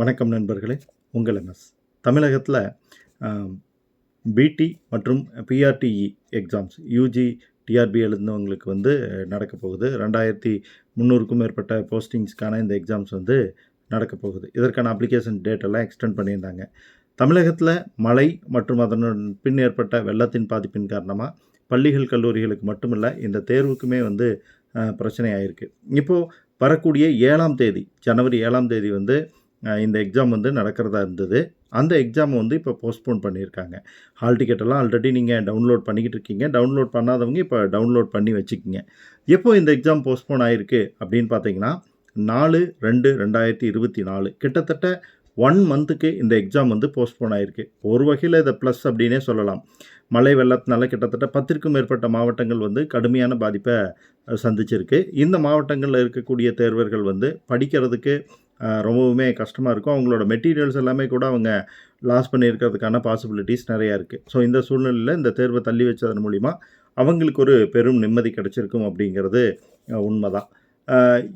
வணக்கம் நண்பர்களே உங்கள் எம்எஸ். தமிழகத்தில் பிடி மற்றும் பிஆர்டிஇ எக்ஸாம்ஸ் யூஜி டிஆர்பி எழுந்தவங்களுக்கு வந்து நடக்க போகுது. ரெண்டாயிரத்தி முந்நூறுக்கும் மேற்பட்ட போஸ்டிங்ஸ்க்கான இந்த எக்ஸாம்ஸ் வந்து நடக்க போகுது. இதற்கான அப்ளிகேஷன் டேட்டெல்லாம் எக்ஸ்டெண்ட் பண்ணியிருந்தாங்க. தமிழகத்தில் மழை மற்றும் அதனுடன் பின் ஏற்பட்ட வெள்ளத்தின் பாதிப்பின் காரணமாக பள்ளிகள் கல்லூரிகளுக்கு மட்டுமல்ல இந்த தேர்வுக்குமே வந்து பிரச்சனை ஆயிருக்கு. இப்போது வரக்கூடிய ஏழாம் தேதி ஜனவரி ஏழாம் தேதி வந்து இந்த எக்ஸாம் வந்து நடக்கிறதா இருந்தது. அந்த எக்ஸாம் வந்து இப்போ போஸ்ட்போன் பண்ணியிருக்காங்க. ஹால் டிக்கெட்டெல்லாம் ஆல்ரெடி நீங்கள் டவுன்லோட் பண்ணிக்கிட்டு இருக்கீங்க. டவுன்லோட் பண்ணாதவங்க இப்போ டவுன்லோட் பண்ணி வச்சுக்கிங்க. எப்போ இந்த எக்ஸாம் போஸ்ட்போன் ஆயிருக்கு அப்படின்னு பார்த்தீங்கன்னா நாலு ரெண்டு ரெண்டாயிரத்தி இருபத்தி நாலு. கிட்டத்தட்ட ஒன் மந்த்துக்கு இந்த எக்ஸாம் வந்து போஸ்ட்போன் ஆயிருக்கு. ஒரு வகையில் இதை ப்ளஸ் அப்படின்னே சொல்லலாம். மழை வெள்ளத்தினால கிட்டத்தட்ட பத்திற்கும் மேற்பட்ட மாவட்டங்கள் வந்து கடுமையான பாதிப்பை சந்திச்சிருக்கு. இந்த மாவட்டங்களில் இருக்கக்கூடிய தேர்வர்கள் வந்து படிக்கிறதுக்கு ரொம்பவுமே கஷ்டமாக இருக்கும். அவங்களோட மெட்டீரியல்ஸ் எல்லாமே கூட அவங்க லாஸ் பண்ணியிருக்கிறதுக்கான பாசிபிலிட்டிஸ் நிறையா இருக்குது ஸோ இந்த சூழ்நிலையில் இந்த தேர்வை தள்ளி வச்சதன் மூலிமா அவங்களுக்கு ஒரு பெரும் நிம்மதி கிடைச்சிருக்கும் அப்படிங்கிறது உண்மைதான்.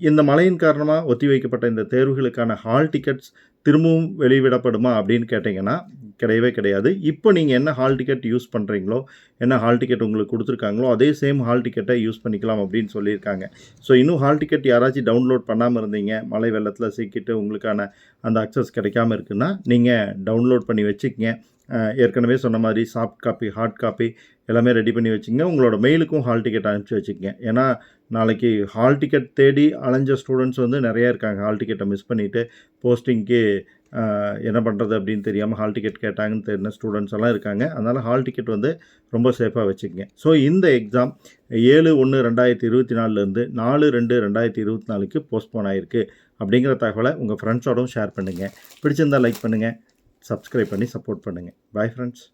இந்த மழையின் காரணமாக ஒத்திவைக்கப்பட்ட இந்த தேர்வுகளுக்கான ஹால் டிக்கெட்ஸ் திரும்பவும் வெளிவிடப்படுமா அப்படின்னு கேட்டிங்கன்னா கிடையவே கிடையாது. இப்போ நீங்கள் என்ன ஹால் டிக்கெட் யூஸ் பண்ணுறீங்களோ என்ன ஹால் டிக்கெட் உங்களுக்கு கொடுத்துருக்காங்களோ அதே சேம் ஹால் டிக்கெட்டை யூஸ் பண்ணிக்கலாம் அப்படின்னு சொல்லியிருக்காங்க. ஸோ இன்னும் ஹால் டிக்கெட் யாராச்சும் டவுன்லோட் பண்ணாமல் இருந்தீங்க மழை வெள்ளத்தில் சிக்கிட்டு உங்களுக்கான அந்த அக்சஸ் கிடைக்காம இருக்குன்னா நீங்கள் டவுன்லோட் பண்ணி வச்சுக்கங்க. ஏற்கனவே சொன்ன மாதிரி சாஃப்ட் காப்பி ஹார்ட் காப்பி எல்லாமே ரெடி பண்ணி வச்சுங்க உங்களோட மெயிலுக்கும் ஹால் டிக்கெட் அனுப்பிச்சி வச்சுக்கங்க. ஏன்னா நாளைக்கு ஹால் டிக்கெட் தேடி அலைஞ்ச ஸ்டூடெண்ட்ஸ் வந்து நிறையா இருக்காங்க. ஹால் டிக்கெட்டை மிஸ் பண்ணிவிட்டு போஸ்டிங்க்கு என்ன பண்ணுறது அப்படின்னு தெரியாமல் ஹால் டிக்கெட் கேட்டாங்கன்னு தெரிஞ்ச ஸ்டூடெண்ட்ஸ் எல்லாம் இருக்காங்க. அதனால் ஹால் டிக்கெட் வந்து ரொம்ப சேஃபாக வச்சுக்கங்க. ஸோ இந்த எக்ஸாம் ஏழு ஒன்று ரெண்டாயிரத்தி இருபத்தி நாலுலேருந்து நாலு ரெண்டு ரெண்டாயிரத்தி இருபத்தி நாலுக்கு போஸ்ட்போன் ஆகிருக்கு அப்படிங்கிற தகவலை உங்கள் ஃப்ரெண்ட்ஸோடவும் ஷேர் பண்ணுங்கள் பிடிச்சிருந்தா லைக் பண்ணுங்கள் சப்ஸ்கிரைப் பண்ணி சப்போர்ட் பண்ணுங்கள் பாய் ஃப்ரெண்ட்ஸ்